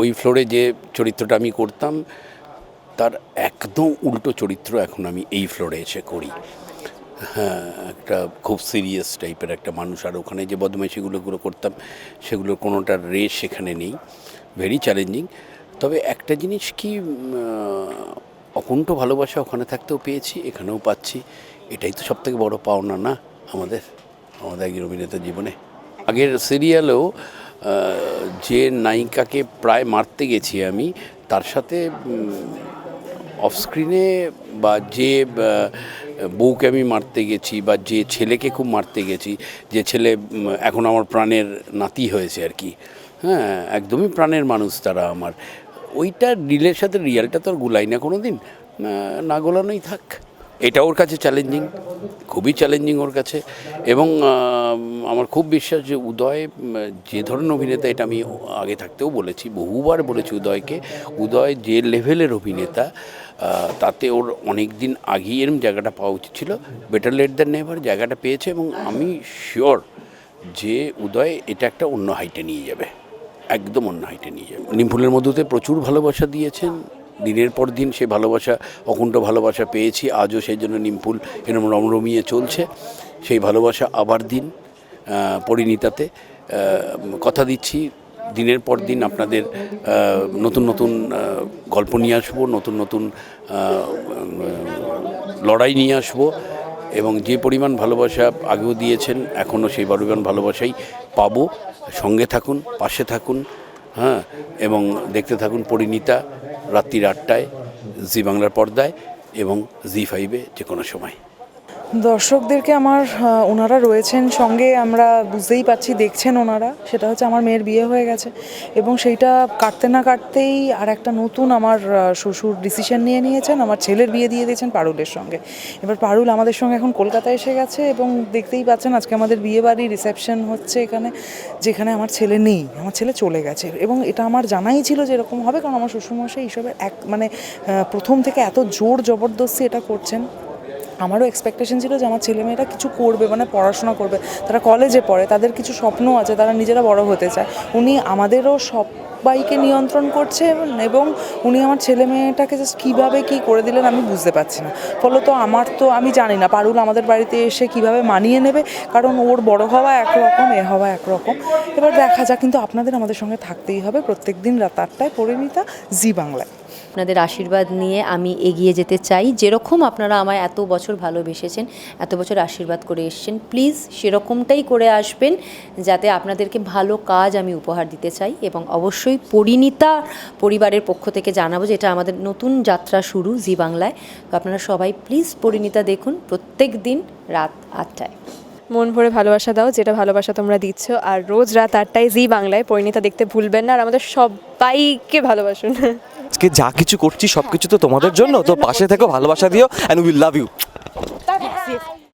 ওই ফ্লোরে যে চরিত্রটা আমি করতাম, তার একদম উল্টো চরিত্র এখন আমি এই ফ্লোরে এসে করি। হ্যাঁ একটা খুব সিরিয়াস টাইপের একটা মানুষ। আর ওখানে যে বদমাইশিগুলোগুলো করতাম, সেগুলোর কোনোটার রেশ সেখানে নেই। ভেরি চ্যালেঞ্জিং তবে একটা জিনিস কি অকুণ্ঠ ভালোবাসা ওখানে থাকতেও পেয়েছি, এখানেও পাচ্ছি। এটাই তো সব থেকে বড় পাওনা না আমাদের আমাদের একজন অভিনেতার জীবনে। আগের সিরিয়ালেও যে নায়িকাকে প্রায় মারতে গেছি আমি, তার সাথে অফ স্ক্রিনে বা যে বউকে আমি মারতে গেছি বা যে ছেলেকে খুব মারতে গেছি, যে ছেলে এখন আমার প্রাণের নাতি হয়েছে আর কি। হ্যাঁ একদমই প্রাণের মানুষ তারা আমার। ওইটা রিলের সাথে রিয়ালটা তো আর গুলাই না কোনো দিন না গোলানোই থাক। এটা ওর কাছে চ্যালেঞ্জিং খুবই চ্যালেঞ্জিং ওর কাছে। এবং আমার খুব বিশ্বাস যে উদয়, যে ধরনের অভিনেতা, এটা আমি আগে থাকতেও বলেছি, বহুবার বলেছি উদয়কে, উদয় যে লেভেলের অভিনেতা তাতে ওর অনেক দিন আগেই এরম জায়গাটা পাওয়া উচিত ছিল। বেটার লেট দ্যান নেভার জায়গাটা পেয়েছে এবং আমি শিওর যে উদয় এটা একটা অন্য হাইটে নিয়ে যাবে। একদম অন্য হাইটে নিয়ে যাবে। নিমফুলের মধ্যতে প্রচুর ভালোবাসা দিয়েছেন। দিনের পর দিন সে ভালোবাসা, অকুণ্ঠ ভালোবাসা পেয়েছি। আজও সেই জন্য নিমফুল এরম রমরমিয়ে চলছে। সেই ভালোবাসা আবার দিন পরিণীতাতে। কথা দিচ্ছি, দিনের পর দিন আপনাদের নতুন নতুন গল্প নিয়ে আসব, নতুন নতুন লড়াই নিয়ে আসব এবং যে পরিমাণ ভালোবাসা আগেও দিয়েছেন, এখনও সেই পরিমাণ ভালোবাসাই পাবো। সঙ্গে থাকুন, পাশে থাকুন হ্যাঁ এবং দেখতে থাকুন পরিণীতা। রাত্রির আটটায় জি বাংলার পর্দায় এবং জি ফাইভে যে কোনো সময়। দর্শকদেরকে আমার ওনারা রয়েছেন সঙ্গে, আমরা বুঝতেই পাচ্ছি দেখছেন ওনারা। সেটা হচ্ছে আমার মেয়ের বিয়ে হয়ে গেছে এবং সেইটা কাটতে না কাটতেই আর একটা নতুন আমার শ্বশুর ডিসিশন নিয়ে নিয়েছেন। আমার ছেলের বিয়ে দিয়ে দিয়েছেন পারুলের সঙ্গে। এবার পারুল আমাদের সঙ্গে এখন কলকাতায় এসে গেছে এবং দেখতেই পাচ্ছেন আজকে আমাদের বিয়ে বাড়ি রিসেপশন হচ্ছে এখানে, যেখানে আমার ছেলে নেই, আমার ছেলে চলে গেছে। এবং এটা আমার জানাই ছিল যে এরকম হবে, কারণ আমার শ্বশুরমশাই এইসবের এক মানে প্রথম থেকে এত জোর জবরদস্তি এটা করছেন। আমারও এক্সপেকটেশন ছিল যে আমার ছেলেমেয়েরা কিছু করবে মানে পড়াশোনা করবে। তারা কলেজে পড়ে, তাদের কিছু স্বপ্ন আছে, তারা নিজেরা বড় হতে চায়। উনি আমাদেরও সবাইকে নিয়ন্ত্রণ করছে এবং উনি আমার ছেলে মেয়েটাকে জাস্ট কীভাবে কী করে দিলেন আমি বুঝতে পারছি না। ফলত আমার তো, আমি জানি না, পারুল আমাদের বাড়িতে এসে কীভাবে মানিয়ে নেবে, কারণ ওর বড় হওয়া একরকম, এ হওয়া একরকম। এবার দেখা যাক, কিন্তু আপনাদের আমাদের সঙ্গে থাকতেই হবে প্রত্যেক দিন রাত আটটায়, পরিণীতা, জি বাংলায়। আপনাদের আশীর্বাদ নিয়ে আমি এগিয়ে যেতে চাই। যেরকম আপনারা আমায় এত বছর ভালোবেসেছেন, এত বছর আশীর্বাদ করে এসেছেন, প্লিজ সেরকমটাই করে আসবেন যাতে আপনাদেরকে ভালো কাজ আমি উপহার দিতে চাই এবং অবশ্যই পরিণীতা পরিবারের পক্ষ থেকে জানাব যে এটা আমাদের নতুন যাত্রা শুরু জি বাংলায়। তো আপনারা সবাই প্লিজ পরিণীতা দেখুন প্রত্যেক দিন রাত আটটায়। মন ভরে ভালোবাসা দাও, যেটা ভালোবাসা তোমরা দিচ্ছ। আর রোজ রাত আটটায় জি বাংলায় পরিণীতা দেখতে ভুলবেন না, আর আমাদের সবাইকে ভালোবাসুন। আজকে যা কিছু করছি সব কিছু তো তোমাদের জন্য, তো পাশে থেকো, ভালোবাসা দিও অ্যান্ড উইল লাভ ইউ